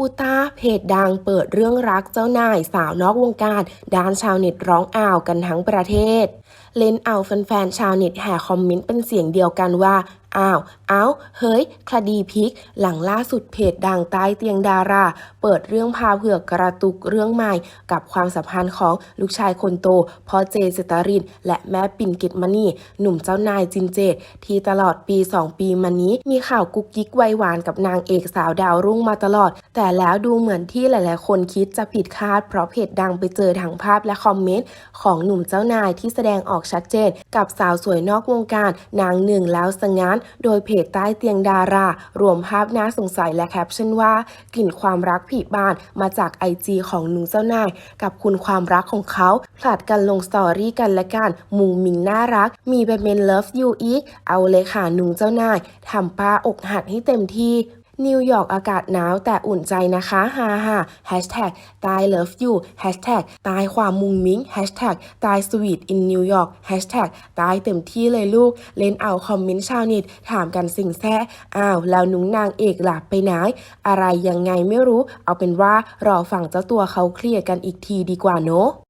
อุตาเพจดังเปิดเรื่องรักเจ้านายสาวนอกวงการด้านชาวเน็ตร้องอ้าวกันทั้งประเทศ เล่นเอาแฟนๆชาวเน็ตแห่คอมเมนต์เป็นเสียงเดียวกันว่าอ้าวเอ้าเฮ้ย คดีพลิก หลังล่าสุดเพจดังใต้เตียงดารา เปิดเรื่องพาเผือกกระตุกเรื่องใหม่ กับความสัมพันธ์ของลูกชายคนโตพ่อเจเจตริน และแม่ปิ่นกิตมณีหนุ่มเจ้านายจินเจต ที่ตลอดปี 2 ปีมานี้ มีข่าวกุ๊กกิ๊กวัยหวานกับนางเอกสาวดาวรุ่งมาตลอด แต่แล้วดูเหมือนที่หลายๆ คนคิดจะผิดคาด เพราะเพจดังไปเจอทั้งภาพและคอมเมนต์ของหนุ่มเจ้านายที่แสดงออกชัดเจน กับสาวสวยนอกวงการนางหนึ่งแล้วสงานโดยเพจใต้เตียงดารา รวมภาพน่าสงสัยและแคปชั่นว่ากลิ่นความรักผีบานมาจากไอจีของหนุ่มเจ้านาย กับคุณความรักของเขาผลัดกันลงสตอรี่กันและกันมุงมิงน่ารัก มีแบบเมนเลิฟยูอีกเอาเลยค่ะหนุ่มเจ้านายทำป้าอกหักให้เต็มที่ นิวยอร์กอากาศหนาวแต่อุ่นใจนะคะฮ่าฮ่าแฮชแท็กตายเลิฟยูแฮชแท็กตายความมุงมิ้งแฮชแท็กตายสวีทอินนิวยอร์กแฮชแท็กตายเต็มที่เลยลูก เล่นเอาคอมเมนต์ชาวเน็ตถามกันสิ่งแซ่อ้าว แล้วนุ้งนางเอกหลับไปไหน อะไรยังไงไม่รู้ เอาเป็นว่ารอฟังเจ้าตัวเขาเคลียร์กันอีกทีดีกว่าเนอะ